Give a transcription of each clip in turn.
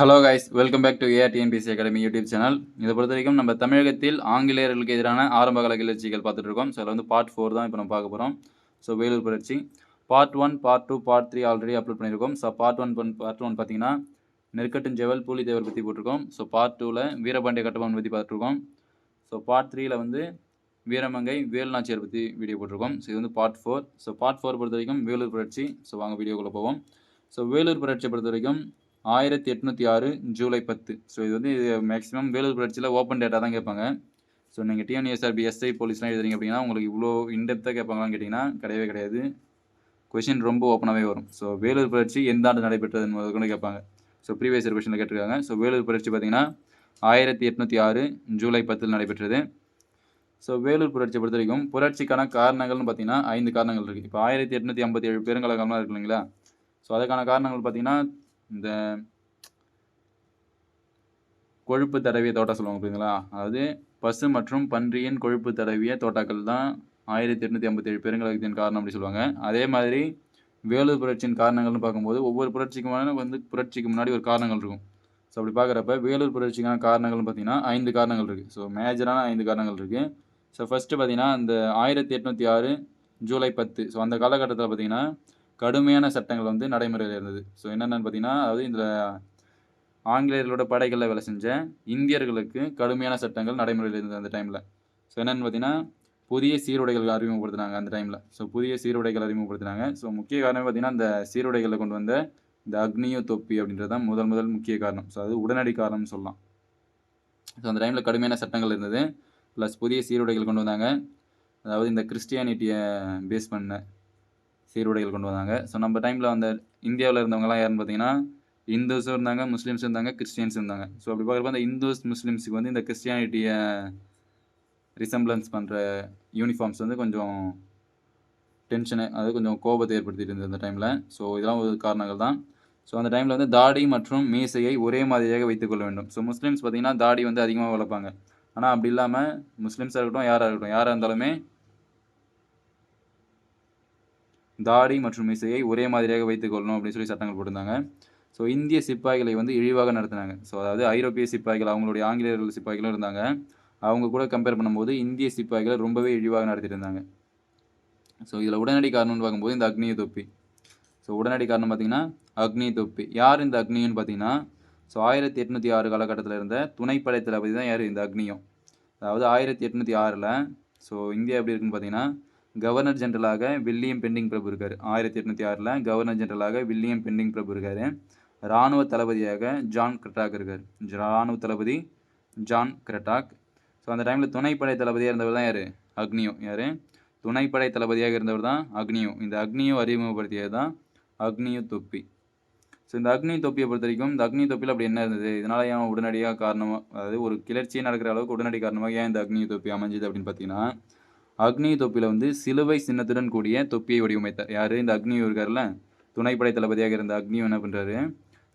Hello guys welcome back to AR TNPSC academy YouTube channel இதை பொறுத்த வரைக்கும் நம்ம தமிழகத்தில் ஆங்கிலேயர்களுக்கு எதிரான ஆரம்ப கால கிளர்ச்சிகள் பார்த்துட்டு இருக்கோம். ஸோ அதில் வந்து பார்ட் ஃபோர் தான் இப்போ நம்ம பார்க்க போகிறோம் ஸோ வேலூர் புரட்சி. Part one part two part three already upload பண்ணியிருக்கோம். So part one part one பார்த்தீங்கன்னா நெற்கட்டுஞ்செவல் பூலித்தேவர் பற்றி போட்டிருக்கோம். ஸோ பார்ட் டூவில் வீரபாண்டிய கட்டபொம்மன் பற்றி பார்த்துருக்கோம். ஸோ பார்ட் த்ரீயில் வந்து வீரமங்கை வேலுநாச்சியார் பற்றி வீடியோ போட்டிருக்கோம். ஸோ இது வந்து part four so part four பொறுத்த வரைக்கும் வேலூர் புரட்சி. ஸோ வாங்க வீடியோக்குள்ளே போவோம். ஸோ வேலூர் புரட்சியை பொறுத்த வரைக்கும் ஆயிரத்தி எட்நூற்றி ஆறு ஜூலை பத்து. ஸோ இது வந்து இது மேக்ஸிமம் வேலூர் புரட்சியில் ஓப்பன் டேட்டா தான் கேட்பாங்க. ஸோ நீங்கள் டிஎன்எஸ்ஆர்பி எஸ்ஐ போலீஸ்லாம் எழுதுறீங்க அப்படின்னா உங்களுக்கு இவ்வளோ இன்டெப்த்தாக கேட்பாங்களான்னு கேட்டிங்கன்னா கிடையவே கிடையாது. கொஷின் ரொம்ப ஓப்பனாகவே வரும். ஸோ வேலூர் புரட்சி எந்த ஆண்டு நடைபெற்றது என்பது கூட கேட்பாங்க. ஸோ ப்ரீவியஸ் இயர் கொஷனில் கேட்டிருக்காங்க. ஸோ வேலூர் புரட்சி பார்த்தீங்கன்னா ஆயிரத்தி எட்நூற்றி ஆறு ஜூலை பத்தில் நடைபெற்றது. ஸோ வேலூர் புரட்சியை பொறுத்த வரைக்கும் புரட்சிக்கான காரணங்கள்னு பார்த்தீங்கன்னா ஐந்து காரணங்கள் இருக்குது இப்போ ஆயிரத்தி எட்நூற்றி ஐம்பத்தி ஏழு பெருங்கலகம்லாம் இருக்கு இல்லைங்களா? ஸோ அதுக்கான காரணங்கள் பார்த்தீங்கன்னா இந்த கொழுப்பு தடவிய தோட்டா சொல்லுவாங்க புரியுதுங்களா? அதாவது பசு மற்றும் பன்றியின் கொழுப்பு தடவிய தோட்டாக்கள் தான் ஆயிரத்தி எட்நூற்றி ஐம்பத்தி ஏழு பெருங்கலகத்தின் காரணம் அப்படி சொல்லுவாங்க. அதே மாதிரி வேலூர் புரட்சியின் காரணங்கள்னு பார்க்கும்போது ஒவ்வொரு புரட்சிக்குமான வந்து புரட்சிக்கு முன்னாடி ஒரு காரணங்கள் இருக்கும். ஸோ அப்படி பார்க்குறப்ப வேலூர் புரட்சிக்கான காரணங்கள்னு பார்த்தீங்கன்னா ஐந்து காரணங்கள் இருக்குது ஸோ மேஜரான ஐந்து காரணங்கள் இருக்குது ஸோ ஃபஸ்ட்டு பார்த்தீங்கன்னா அந்த ஆயிரத்தி எட்நூற்றி ஆறு ஜூலை பத்து. ஸோ அந்த காலகட்டத்தில் பார்த்தீங்கன்னா கடுமையான சட்டங்கள் வந்து நடைமுறையில் இருந்தது. ஸோ என்னென்னு பார்த்தீங்கன்னா அதாவது இந்த ஆங்கிலேயர்களோட படைகளில் வேலை செஞ்ச இந்தியர்களுக்கு கடுமையான சட்டங்கள் நடைமுறையில் இருந்தது அந்த டைமில் ஸோ என்னென்னு பார்த்தீங்கன்னா புதிய சீருடைகள் அறிமுகப்படுத்தினாங்க அந்த டைமில் ஸோ புதிய சீருடைகள் அறிமுகப்படுத்தினாங்க. ஸோ முக்கிய காரணம் பார்த்தீங்கன்னா இந்த சீருடைகளை கொண்டு வந்த இந்த அக்னியோ தொப்பி அப்படின்றது தான் முதல் முதல் முக்கிய காரணம். ஸோ அது உடனடி காரணம்னு சொல்லலாம். ஸோ அந்த டைமில் கடுமையான சட்டங்கள் இருந்தது. ப்ளஸ் புதிய சீருடைகள் கொண்டு வந்தாங்க. அதாவது இந்த கிறிஸ்டியானிட்டியை பேஸ் பண்ண சீருடைகள் கொண்டு வந்தாங்க. ஸோ நம்ம டைமில் அந்த இந்தியாவில் இருந்தவங்கலாம் யாருன்னு பார்த்தீங்கன்னா இந்துஸும் இருந்தாங்க முஸ்லீம்ஸும் இருந்தாங்க கிறிஸ்டியன்ஸ் இருந்தாங்க. ஸோ அப்படி பார்க்குறப்ப அந்த இந்துஸ் முஸ்லீம்ஸுக்கு வந்து இந்த கிறிஸ்டியானிட்டியை ரிசம்பிளன்ஸ் பண்ணுற யூனிஃபார்ம்ஸ் வந்து கொஞ்சம் டென்ஷனை அது கொஞ்சம் கோபத்தை ஏற்படுத்திட்டு இருந்தது அந்த டைமில் ஸோ இதெல்லாம் ஒரு காரணங்கள் தான். ஸோ அந்த டைமில் வந்து தாடி மற்றும் மீசையை ஒரே மாதிரியாக வைத்துக்கொள்ள வேண்டும். ஸோ முஸ்லீம்ஸ் பார்த்திங்கன்னா தாடி வந்து அதிகமாக வளர்ப்பாங்க. ஆனால் அப்படி இல்லாமல் முஸ்லீம்ஸாக இருக்கட்டும் யாராக இருக்கட்டும் யாராக இருந்தாலுமே தாடி மற்றும் மீசையை ஒரே மாதிரியாக வைத்துக்கொள்ளணும் அப்படின்னு சொல்லி சட்டங்கள் போட்டிருந்தாங்க. ஸோ இந்திய சிப்பாய்களை வந்து இழிவாக நடத்தினாங்க. ஸோ அதாவது ஐரோப்பிய சிப்பாய்கள் அவங்களுடைய ஆங்கிலேயர்கள் சிப்பாய்களும் இருந்தாங்க. அவங்க கூட கம்பேர் பண்ணும்போது இந்திய சிப்பாய்களை ரொம்பவே இழிவாக நடத்திட்டு இருந்தாங்க ஸோ இதில் உடனடி காரணம்னு பார்க்கும்போது இந்த அக்னிய தொப்பி. ஸோ உடனடி காரணம் பார்த்தீங்கன்னா அக்னி தொப்பி. யார் இந்த அக்னின்னு பார்த்தீங்கன்னா ஸோ ஆயிரத்தி எட்நூற்றி ஆறு காலகட்டத்தில் இருந்த துணைப்படை தளபதி தான் யார்? இந்த அக்னியும். அதாவது ஆயிரத்தி எட்நூற்றி ஆறில் ஸோ இந்தியா எப்படி இருக்குன்னு பார்த்தீங்கன்னா கவர்னர் ஜெனரலாக வில்லியம் பெண்டிங் பிரபு இருக்கார். ஆயிரத்தி எட்நூற்றி ஆறில் கவர்னர் ஜெனரலாக வில்லியம் பெண்டிங் பிரபு இருக்கார். இராணுவ தளபதியாக ஜான் கிரட்டாக் இருக்கார். இராணுவ தளபதி ஜான் கிரட்டாக். ஸோ அந்த டைமில் துணைப்படை தளபதியாக இருந்தவர் தான் யார்? அக்னியோ. யார்? துணைப்படை தளபதியாக இருந்தவர் தான் அக்னியோ. இந்த அக்னியோ அறிமுகப்படுத்தியது தான் அக்னியோ தொப்பி. ஸோ இந்த அக்னி தொப்பியை பொறுத்த வரைக்கும் இந்த அக்னி தொப்பியில் அப்படி என்ன இருந்தது? இதனால் ஏன் உடனடியாக காரணமாக அதாவது ஒரு கிளர்ச்சியே நடக்கிற அளவுக்கு உடனடி காரணமாக ஏன் இந்த அக்னி தொப்பி அமைஞ்சுது அப்படின்னு பார்த்தீங்கன்னா அக்னி தொப்பியில் வந்து சிலுவை சின்னத்துடன் கூடிய தொப்பியை வடிவமைத்தார். யார்? இந்த அக்னியும் இருக்கார்ல துணைப்படை தளபதியாக இருந்த அக்னியும் என்ன பண்ணுறாரு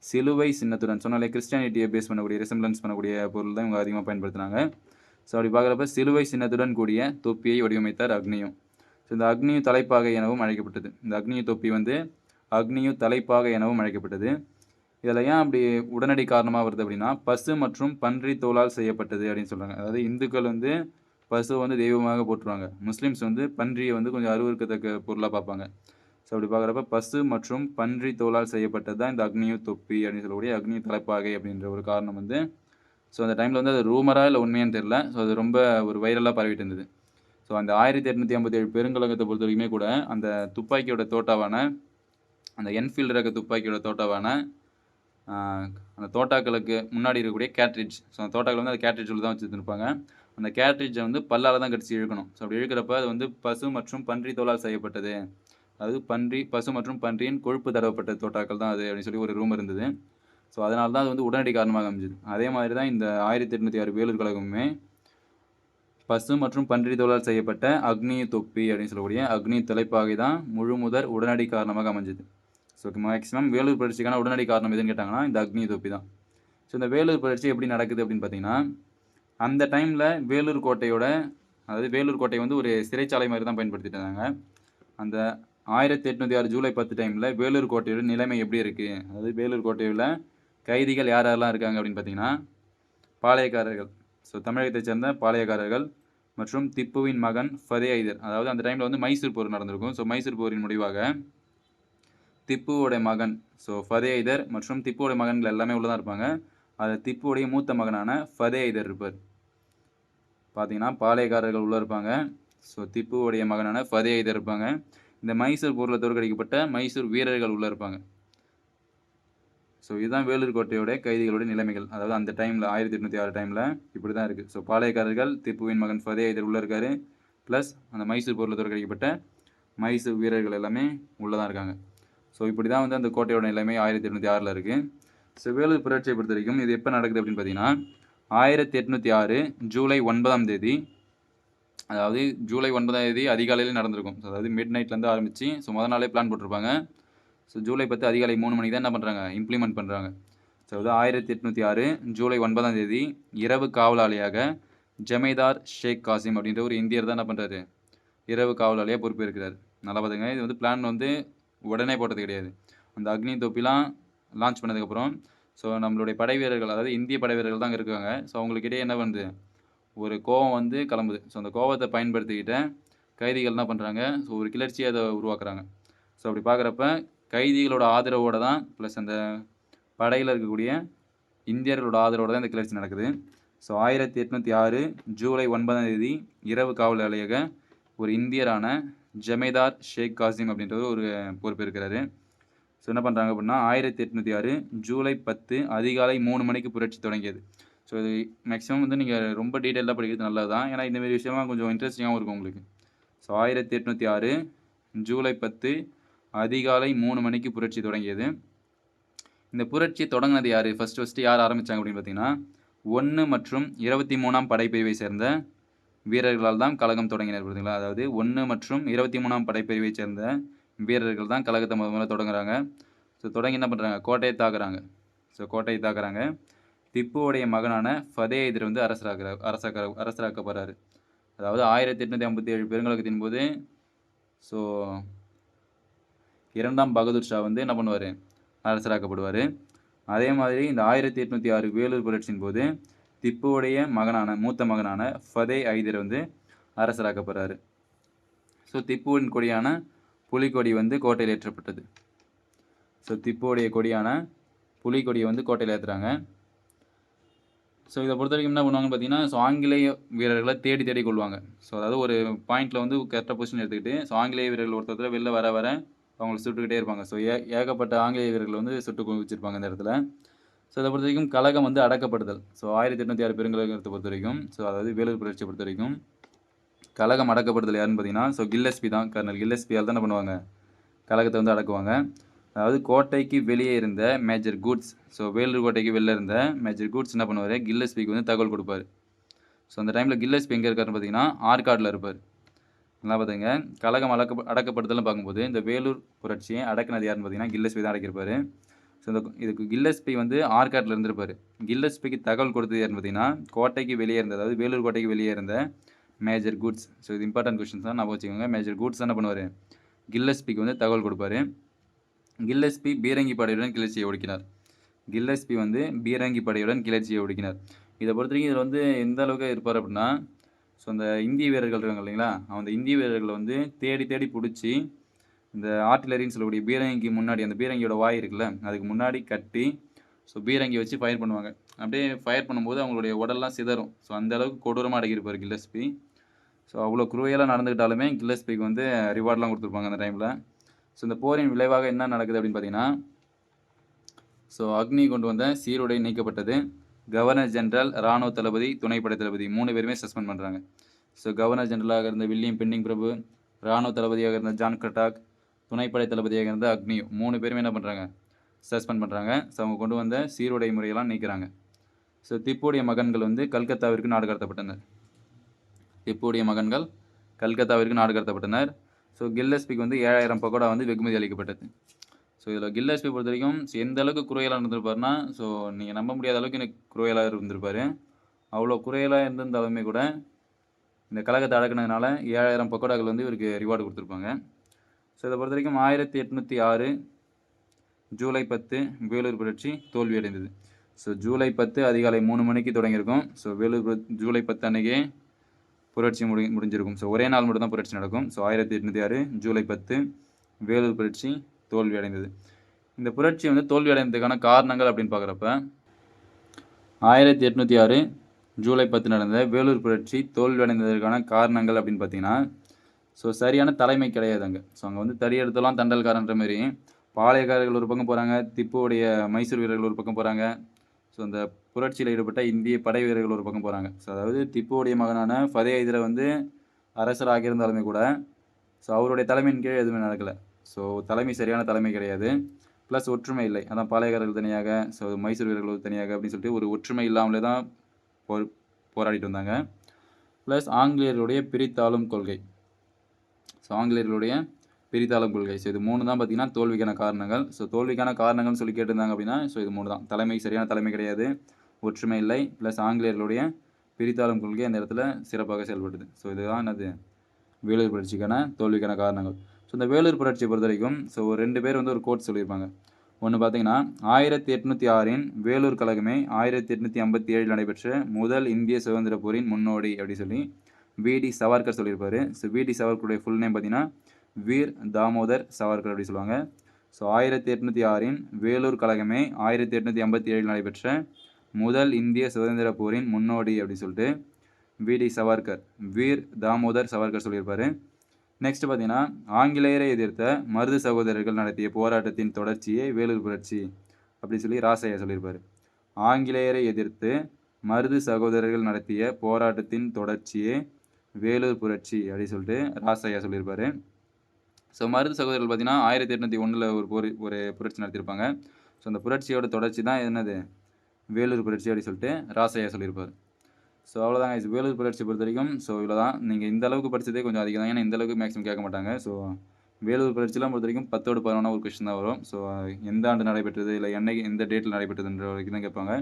சிலுவை சின்னத்துடன் சொன்னாலே கிறிஸ்டியானிட்டியை பேஸ் பண்ணக்கூடிய ரிசம்பிளன்ஸ் பண்ணக்கூடிய பொருள் தான் இவங்க அதிகமாக பயன்படுத்தினாங்க. ஸோ அப்படி பார்க்குறப்ப சிலுவை சின்னத்துடன் கூடிய தொப்பியை வடிவமைத்தார் அக்னியும். ஸோ இந்த அக்னியு தலைப்பாகை எனவும் அழைக்கப்பட்டது. இந்த அக்னியு தொப்பி வந்து அக்னியு தலைப்பாகை எனவும் அழைக்கப்பட்டது. இதில் ஏன் அப்படி உடனடி காரணமாக வருது அப்படின்னா பசு மற்றும் பன்றி தோலால் செய்யப்பட்டது அப்படின்னு சொல்கிறாங்க அதாவது இந்துக்கள் வந்து பசுவை வந்து தெய்வமாக போட்டுருவாங்க முஸ்லீம்ஸ் வந்து பன்றியை வந்து கொஞ்சம் அருவருக்கத்தக்க பொருளாக பார்ப்பாங்க. ஸோ அப்படி பார்க்குறப்ப பசு மற்றும் பன்றி தோலால் செய்யப்பட்டது தான் இந்த அக்னியு தொப்பி அப்படின்னு சொல்லக்கூடிய அக்னி தலைப்பாகை அப்படின்ற ஒரு காரணம் வந்து ஸோ அந்த டைமில் வந்து அது ரூமராக இல்லை உண்மையான்னு தெரில ஸோ அது ரொம்ப ஒரு வைரலாக பரவிட்டு இருந்தது. ஸோ அந்த ஆயிரத்தி எட்நூற்றி ஐம்பத்தி ஏழு பெருங்கலகத்தை பொறுத்த வரைக்குமே கூட அந்த துப்பாக்கியோட தோட்டாவான அந்த என்ஃபீல்டு ரக துப்பாக்கியோட தோட்டாவான அந்த தோட்டாக்களுக்கு முன்னாடி இருக்கக்கூடிய கேட்ரிட்ஜ் ஸோ அந்த தோட்டாக்கள் வந்து அந்த கேட்ரிட்ஜில் தான் வச்சுருந்துருப்பாங்க. அந்த கேட்ரிட்ஜை வந்து பல்லால் தான் கடிச்சு இழுக்கணும். ஸோ அப்படி இழுக்கிறப்ப அது வந்து பசு மற்றும் பன்றி தோலால் செய்யப்பட்டது. அதாவது பன்றி பசு மற்றும் பன்றியின் கொழுப்பு தடவப்பட்ட தோட்டாக்கள் தான் அது அப்படின்னு சொல்லி ஒரு ரூம் இருந்தது. ஸோ அதனால தான் அது வந்து உடனடி காரணமாக அமைஞ்சுது. அதே மாதிரி தான் இந்த ஆயிரத்தி எட்நூற்றி ஆறு வேலூர் கழகமுமே பசு மற்றும் பன்றி தோலால் செய்யப்பட்ட அக்னி தொப்பி அப்படின்னு சொல்லக்கூடிய அக்னி தலைப்பாகை தான் முழு முதற் உடனடி காரணமாக அமைஞ்சுது. ஸோ மேக்ஸிமம் வேலூர் பயிற்சிக்கான உடனடி காரணம் எதுன்னு கேட்டாங்கன்னா இந்த அக்னி தொப்பி தான். ஸோ இந்த வேலூர் பயிற்சி எப்படி நடக்குது அப்படின்னு பார்த்தீங்கன்னா அந்த டைமில் வேலூர் கோட்டையோட அதாவது வேலூர் கோட்டை வந்து ஒரு சிறைச்சாலை மாதிரி தான் பயன்படுத்திட்டு இருந்தாங்க அந்த ஆயிரத்தி எட்நூற்றி ஆறு ஜூலை பத்து டைமில் வேலூர் கோட்டையோட நிலைமை எப்படி இருக்குது அதாவது வேலூர் கோட்டையில் கைதிகள் யார் யாரெல்லாம் இருக்காங்க அப்படின்னு பார்த்தீங்கன்னா பாளையக்காரர்கள். ஸோ தமிழகத்தைச் சேர்ந்த பாளையக்காரர்கள் மற்றும் திப்புவின் மகன் ஃபதே ஐதர். அதாவது அந்த டைமில் வந்து மைசூர் போர் நடந்திருக்கும். ஸோ மைசூர் போரின் முடிவாக திப்புவோட மகன் ஸோ ஃபதே ஐதர் மற்றும் திப்புவோட மகன்கள் எல்லாமே உள்ளே தான் இருப்பாங்க. அதில் திப்புவுடைய மூத்த மகனான ஃபதே ஐதர் இருப்பார். பார்த்தீங்கன்னா பாளையக்காரர்கள் உள்ளே இருப்பாங்க. ஸோ திப்புவுடைய மகனான ஃபதே ஐதர் இருப்பாங்க. இந்த மைசூர் போரில் தோற்கடிக்கப்பட்ட மைசூர் வீரர்கள் உள்ளே இருப்பாங்க. ஸோ இதுதான் வேலூர் கோட்டையோட கைதிகளுடைய நிலைமைகள். அதாவது அந்த டைமில் ஆயிரத்தி எட்நூற்றி ஆறு டைமில் இப்படி தான் இருக்குது ஸோ பாளையக்காரர்கள் திப்புவின் மகன் ஃபதே ஐதர் உள்ளே இருக்காரு. ப்ளஸ் அந்த மைசூர் போரில் தோற்கடிக்கப்பட்ட மைசூர் வீரர்கள் எல்லாமே உள்ளே தான் இருக்காங்க. ஸோ இப்படி தான் வந்து அந்த கோட்டையோட நிலைமை ஆயிரத்தி எட்நூற்றி ஆறில் இருக்குது வேலூர் புரட்சியை பொறுத்த வரைக்கும் இது எப்போ நடக்குது அப்படின்னு பார்த்தீங்கன்னா ஆயிரத்தி எட்நூற்றி ஆறு ஜூலை ஒன்பதாம் தேதி. அதாவது ஜூலை ஒன்பதாம் தேதி அதிகாலையில் நடந்திருக்கும். ஸோ அதாவது மிட் நைட்லேருந்து ஆரம்பித்து ஸோ முதல் நாளே பிளான் போட்டிருப்பாங்க. ஸோ ஜூலை பத்து அதிகாலை மூணு மணிக்கு தான் என்ன பண்ணுறாங்க இம்ப்ளிமெண்ட் பண்ணுறாங்க ஸோ அது ஆயிரத்தி எட்நூற்றி ஆறு ஜூலை ஒன்பதாம் தேதி இரவு காவலாளியாக ஜமைதார் ஷேக் காசிம் அப்படின்ற ஒரு இந்தியர் தான் என்ன பண்ணுறாரு இரவு காவலாளியாக பொறுப்பேற்கிறார். நல்லா பார்த்துங்க இது வந்து பிளான் வந்து உடனே போட்டது கிடையாது. அந்த அக்னி தொப்பிலாம் லான்ச் பண்ணதுக்கப்புறம் ஸோ நம்மளுடைய படை வீரர்கள் அதாவது இந்திய படை வீரர்கள் தான் இருக்காங்க. ஸோ அவங்களுக்கிட்டே என்ன பண்ணுது? ஒரு கோவம் வந்து கிளம்புது. ஸோ அந்த கோவத்தை பயன்படுத்திக்கிட்ட கைதிகள் என்ன பண்ணுறாங்க ஸோ ஒரு கிளர்ச்சியை அதை உருவாக்குறாங்க. ஸோ அப்படி பார்க்குறப்ப கைதிகளோட ஆதரவோடு தான் ப்ளஸ் அந்த படையில் இருக்கக்கூடிய இந்தியர்களோட ஆதரவோடு தான் இந்த கிளர்ச்சி நடக்குது. ஸோ ஆயிரத்தி எட்நூற்றி ஆறு ஜூலை ஒன்பதாம் தேதி இரவு காவல் நிலையக ஒரு இந்தியரான ஜமேதார் ஷேக் காசிம் அப்படின்றவர் ஒரு பொறுப்பு இருக்கிறாரு. ஸோ என்ன பண்ணுறாங்க அப்படின்னா ஆயிரத்தி எட்நூற்றி ஆறு ஜூலை பத்து அதிகாலை மூணு மணிக்கு புரட்சி தொடங்கியது. ஸோ இது மேக்ஸிமம் வந்து நீங்கள் ரொம்ப டீட்டெயிலாக படிக்கிறது நல்லது தான் ஏன்னா இந்தமாரி விஷயமா கொஞ்சம் இன்ட்ரெஸ்டிங்காகவும் இருக்கும் உங்களுக்கு. ஸோ ஆயிரத்தி எட்நூற்றி ஆறு ஜூலை பத்து அதிகாலை மூணு மணிக்கு புரட்சி தொடங்கியது. இந்த புரட்சி தொடங்கினது யார்? ஃபஸ்ட்டு ஃபஸ்ட்டு யார் ஆரம்பித்தாங்க அப்படின்னு பார்த்தீங்கன்னா ஒன்று மற்றும் இருபத்தி மூணாம் படைப்பிரிவை சேர்ந்த வீரர்களால் தான் கழகம் தொடங்கினர் பார்த்தீங்களா அதாவது ஒன்று மற்றும் இருபத்தி மூணாம் படைப்பிரிவை சேர்ந்த வீரர்கள் தான் கழகத்தை முத முதல்ல தொடங்குறாங்க. ஸோ தொடங்கி என்ன பண்ணுறாங்க கோட்டையை தாக்குறாங்க. ஸோ கோட்டையை தாக்குறாங்க. திப்புவுடைய மகனான ஃபதே எதிர் வந்து அரசராகிற அரசாக்க அரசராக்கப்படுறாரு அதாவது ஆயிரத்தி எட்நூற்றி ஐம்பத்தி ஏழு பெருங்கலகத்தின் போது ஸோ இரண்டாம் பகதூர் ஷா வந்து என்ன பண்ணுவார்? அரசராக்கப்படுவார். அதே மாதிரி இந்த ஆயிரத்தி எட்நூற்றி ஆறு வேலூர் புரட்சியின் போது திப்புவுடைய மகனான மூத்த மகனான ஃபதே ஐதர் வந்து அரசராக்கப்படுறாரு ஸோ திப்புவின் கொடியான புலிக்கொடி வந்து கோட்டையில் ஏற்றப்பட்டது. ஸோ திப்புவுடைய கொடியான புலிக்கொடியை வந்து கோட்டையில் ஏற்றுறாங்க ஸோ இதை பொறுத்த வரைக்கும் என்ன பண்ணுவாங்கன்னு பார்த்தீங்கன்னா ஸோ ஆங்கிலேய வீரர்களை தேடி தேடி கொள்வாங்க. ஸோ அதாவது ஒரு பாயிண்டில் வந்து கரெக்டாக பொசிஷன் எடுத்துக்கிட்டு ஸோ ஆங்கிலேய வீரர்கள் ஒருத்தர் வெளில வர வர அவங்களை சுட்டுக்கிட்டே இருப்பாங்க. ஸோ ஏ ஏகப்பட்ட ஆங்கிலேய வீரர்கள் வந்து சுட்டு குவிச்சிருப்பாங்க இந்த இடத்துல. ஸோ அதை பொறுத்த வரைக்கும் கழகம் வந்து அடக்கப்படுதல். ஸோ ஆயிரத்தி எட்நூற்றி ஆறு பெருங்கலகத்தை பொறுத்த வரைக்கும் ஸோ அதாவது வேலூர் புரட்சியை பொறுத்த வரைக்கும். கழகம் அடக்கப்படுதல் யாருன்னு பார்த்தீங்கன்னா ஸோ கில்லஸ்பி தான். கர்னல் கில்லஸ்பியால் தான் என்ன பண்ணுவாங்க. கழகத்தை வந்து அடக்குவாங்க. அதாவது கோட்டைக்கு வெளியே இருந்த மேஜர் குட்ஸ் ஸோ வேலூர் கோட்டைக்கு வெளில இருந்த மேஜர் குட்ஸ் என்ன பண்ணுவார்? கில்லஸ்பிக்கு வந்து தகவல் கொடுப்பார். ஸோ அந்த டைமில் கில்லஸ்பி எங்கே இருக்காருன்னு பார்த்தீங்கன்னா ஆற்காட்டில் இருப்பார். நல்லா பார்த்துங்க கழகம் அடக்க அடக்கப்படுதல்னு பார்க்கும்போது இந்த வேலூர் புரட்சியை அடக்கினது யாருன்னு பார்த்தீங்கன்னா கில்லஸ்பி தான் அடக்கியிருப்பார். ஸோ இந்த இதுக்கு கில்லஸ்பி வந்து ஆற்காட்டில் இருந்திருப்பார். கில்லஸ்பிக்கு தகவல் கொடுத்தது யாருன்னு பார்த்தீங்கன்னா கோட்டைக்கு வெளியே இருந்த அதாவது வேலூர் கோட்டைக்கு வெளியே இருந்த மேஜர் குட்ஸ் ஸோ இது இம்பார்ட்டன்ட் கொஷின்ஸ் தான். நான் வச்சுக்கோங்க. மேஜர் குட்ஸ் என்ன பண்ணுவார்? கில்லஸ்பிக்கு வந்து தகவல் கொடுப்பாரு. கில்லஸ்பி பீரங்கி படையுடன் கிளர்ச்சியை ஒடுக்கினார். கில்லஸ்பி வந்து பீரங்கி படையுடன் கிளர்ச்சியை ஒடுக்கினார். இதை பொறுத்த வரைக்கும் இதில் வந்து எந்த அளவுக்கு இருப்பார் அப்படின்னா ஸோ அந்த இந்திய வீரர்கள் இருக்காங்க இல்லைங்களா? அந்த இந்திய வீரர்களை வந்து தேடி தேடி பிடிச்சி இந்த ஆர்டிலரின்னு சொல்லக்கூடிய பீரங்கிக்கு முன்னாடி அந்த பீரங்கியோட வாய் இருக்குல்ல அதுக்கு முன்னாடி கட்டி ஸோ பீரங்கி வச்சு ஃபயர் பண்ணுவாங்க. அப்படியே ஃபயர் பண்ணும்போது அவங்களுடைய உடல்லாம் சிதறும். ஸோ அந்த அளவுக்கு கொடூரமாக அடக்கியிருப்பார் கில்லஸ்பி ஸோ அவ்வளோ குருவையெல்லாம் நடந்துக்கிட்டாலுமே கில்லஸ்பிக்கு வந்து ரிவார்ட்லாம் கொடுத்துருப்பாங்க அந்த டைமில் ஸோ இந்த போரின் விளைவாக என்ன நடக்குது அப்படின்னு பார்த்தீங்கன்னா ஸோ அக்னி கொண்டு வந்த சீருடை நீக்கப்பட்டது. கவர்னர் ஜென்ரல் ராணுவ தளபதி துணைப்படை தளபதி மூணு பேருமே சஸ்பெண்ட் பண்ணுறாங்க ஸோ கவர்னர் ஜென்ரலாக இருந்த வில்லியம் பெண்டிங் பிரபு ராணுவ தளபதியாக இருந்த ஜான் கட்டாக் துணைப்படை தளபதியாக இருந்த அக்னி மூணு பேருமே என்ன பண்ணுறாங்க சஸ்பெண்ட் பண்ணுறாங்க ஸோ அவங்க கொண்டு வந்த சீருடை முறையெல்லாம் நீக்கிறாங்க. ஸோ திப்புடைய மகன்கள் வந்து கல்கத்தாவிற்கு நாடு கடத்தப்பட்டனர். திப்புடைய மகன்கள் கல்கத்தாவிற்கு நாடு கடத்தப்பட்டனர். ஸோ கில்லஸ்பிக்கு வந்து ஏழாயிரம் பக்கோடா வந்து வெகுமதி அளிக்கப்பட்டது. ஸோ இதில் கில்லஸ்பி பொறுத்த வரைக்கும் எந்த அளவுக்கு குறையலாக இருந்திருப்பாருன்னா ஸோ நீங்கள் நம்ப முடியாத அளவுக்கு எனக்கு குறையலாக இருந்திருப்பார். அவ்வளோ குறையலாக இருந்திருந்தாலுமே கூட இந்த கழகத்தை அடக்கினதுனால ஏழாயிரம் பக்கோடாக்கள் வந்து இவருக்கு ரிவார்டு கொடுத்துருப்பாங்க. ஸோ இதை பொறுத்த வரைக்கும் ஆயிரத்தி எட்நூற்றி ஆறு ஜூலை பத்து வேலூர் புரட்சி தோல்வியடைந்தது. ஸோ ஜூலை பத்து அதிகாலை மூணு மணிக்கு தொடங்கியிருக்கும். ஸோ வேலூர் ஜூலை பத்து அன்னைக்கே புரட்சி முடி முடிஞ்சிருக்கும். ஸோ ஒரே நாள் மட்டும் தான் புரட்சி நடக்கும். ஸோ ஆயிரத்தி எட்நூற்றி ஆறு ஜூலை பத்து வேலூர் புரட்சி தோல்வி அடைந்தது. இந்த புரட்சி வந்து தோல்வி அடைந்ததுக்கான காரணங்கள் அப்படின்னு பார்க்குறப்ப ஆயிரத்தி எட்நூற்றி ஆறு ஜூலை பத்து நடந்த வேலூர் புரட்சி தோல்வி அடைந்ததற்கான காரணங்கள் அப்படின்னு பார்த்தீங்கன்னா ஸோ சரியான தலைமை கிடையாது அங்கே. ஸோ அங்கே வந்து தடி எடுத்தலாம் தண்டல்காரன்ற மாதிரி பாளையக்காரர்கள் ஒரு பக்கம் போகிறாங்க திப்புவுடைய மைசூர் வீரர்கள் ஒரு பக்கம் போகிறாங்க ஸோ அந்த புரட்சியில் ஈடுபட்ட இந்திய படை வீரர்கள் ஒரு பக்கம் போகிறாங்க ஸோ அதாவது திப்புவுடைய மகனான ஃபதே இதில் வந்து அரசராக இருந்தாலுமே கூட ஸோ அவருடைய தலைமையின் கீழே எதுவுமே நடக்கலை. ஸோ தலைமை சரியான தலைமை கிடையாது. ப்ளஸ் ஒற்றுமை இல்லை. அதான் பாளையக்காரர்கள் தனியாக ஸோ மைசூர் வீரர்கள் தனியாக அப்படின்னு சொல்லிட்டு ஒரு ஒற்றுமை இல்லாமலே தான் போ போராடிட்டு வந்தாங்க. ப்ளஸ் ஆங்கிலேயர்களுடைய பிரித்தாளும் கொள்கை. ஸோ ஆங்கிலேயர்களுடைய பிரித்தாளம் கொள்கை. ஸோ இது மூணு தான் பார்த்தீங்கன்னா தோல்விக்கான காரணங்கள். ஸோ தோல்விக்கான காரணங்கள்னு சொல்லி கேட்டிருந்தாங்க அப்படின்னா ஸோ இது மூணு தான் தலைமை சரியான தலைமை கிடையாது. ஒற்றுமை இல்லை. ப்ளஸ் ஆங்கிலேயர்களுடைய பிரித்தாளம் கொள்கை அந்த இடத்துல சிறப்பாக செயல்படுது ஸோ இதுதான் என்னது? வேலூர் புரட்சிக்கான தோல்விக்கான காரணங்கள். ஸோ இந்த வேலூர் புரட்சியை பொறுத்த வரைக்கும் ஸோ ஒரு ரெண்டு பேர் வந்து ஒரு கோட் சொல்லியிருப்பாங்க. ஒன்று பார்த்தீங்கன்னா ஆயிரத்தி எட்நூற்றி ஆறின் வேலூர் கழகமே ஆயிரத்தி எட்நூற்றி ஐம்பத்தி ஏழில் நடைபெற்ற முதல் இந்திய சுதந்திர போரின் முன்னோடி அப்படி சொல்லி விடி சவர்கர் சொல்லியிருப்பாரு. ஸோ விடி சவர்கருடைய ஃபுல் நேம் பார்த்தீங்கன்னா வீர் தாமோதர் சவர்கர் அப்படி சொல்லுவாங்க. ஸோ ஆயிரத்தி எட்நூற்றி ஆறின் வேலூர் கழகமே ஆயிரத்தி எட்நூற்றி ஐம்பத்தி ஏழில் நடைபெற்ற முதல் இந்திய சுதந்திர போரின் முன்னோடி அப்படி சொல்லிட்டு விடி சவர்கர் வீர் தாமோதர் சவர்கர் சொல்லியிருப்பாரு. நெக்ஸ்ட் பார்த்தீங்கன்னா ஆங்கிலேயரை எதிர்த்த மருது சகோதரர்கள் நடத்திய போராட்டத்தின் தொடர்ச்சியே வேலூர் புரட்சி அப்படி சொல்லி ராசையா சொல்லியிருப்பாரு. ஆங்கிலேயரை எதிர்த்து மருது சகோதரர்கள் நடத்திய போராட்டத்தின் தொடர்ச்சியே வேலூர் புரட்சி அப்படி சொல்லிட்டு ராசையா சொல்லியிருப்பாரு. ஸோ மருது சகோதரர்கள் பார்த்தீங்கன்னா ஆயிரத்தி எட்நூற்றி ஒன்றில் ஒரு போர் ஒரு புரட்சி நடத்தியிருப்பாங்க ஸோ அந்த புரட்சியோட தொடர்ச்சி தான் என்னது? வேலூர் புரட்சி அப்படின்னு சொல்லிட்டு ராசையா சொல்லியிருப்பார். ஸோ அவ்வளோதாங்க இது வேலூர் புரட்சி பொறுத்த வரைக்கும் ஸோ இவ்வளோ தான் நீங்கள் இந்த அளவுக்கு படிச்சதே கொஞ்சம் அதிகம் தான். ஏன்னா இந்த அளவுக்கு மேக்ஸிமம் கேட்க மாட்டாங்க. ஸோ வேலூர் புரட்சிலாம் பொறுத்த வரைக்கும் பத்தோடு பதினொன்றா ஒரு கொஸ்டின் தான் வரும். ஸோ எந்த ஆண்டு நடைபெற்றது இல்லை என்னைக்கு எந்த டேட்டில் நடைபெற்றதுன்ற வரைக்கும் தான் கேட்பாங்க.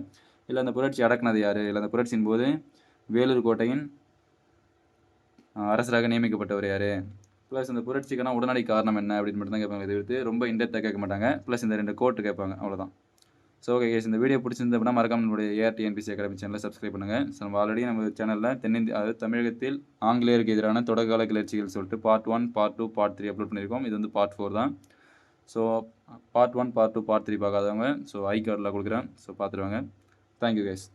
இல்லை அந்த புரட்சி அடக்குனது யார்? இல்லை அந்த புரட்சியின் போது வேலூர் கோட்டையின் அரசராக நியமிக்கப்பட்டவர் யார்? ப்ளஸ் இந்த புரட்சிக்கான உடனடி காரணம் என்ன அப்படின்னு மட்டும் தான் கேட்பாங்க. இதை ரொம்ப இன்டெப்த்தாக கேட்க மாட்டாங்க. ப்ளஸ் இந்த ரெண்டு கோட்டு கேட்பாங்க. அவ்வளோதான் ஸோ ஓகே கேஸ் இந்த வீடியோ பிடிச்சிருந்து அப்படின்னா மறக்காம நம்மளுடைய ஏஆர்டிஎன்பிசி அகாடமி சேனலை சப்ஸ்கிரைப் பண்ணுங்கள் ஸோ நம்ம ஆல்ரெடி நம்ம சேனலில் தென்னிந்திய அதாவது தமிழகத்தில் ஆங்கிலேயருக்கு எதிரான தொடர்கால கிளர்ச்சிகள் சொல்லிட்டு part one part two part three upload பண்ணியிருக்கோம். இது வந்து பார்ட் ஃபோர் தான். So part one part two part three பார்க்காதவங்க ஸோ ஐ கார்டில் கொடுக்குறேன். So பார்த்துருவாங்க thank you case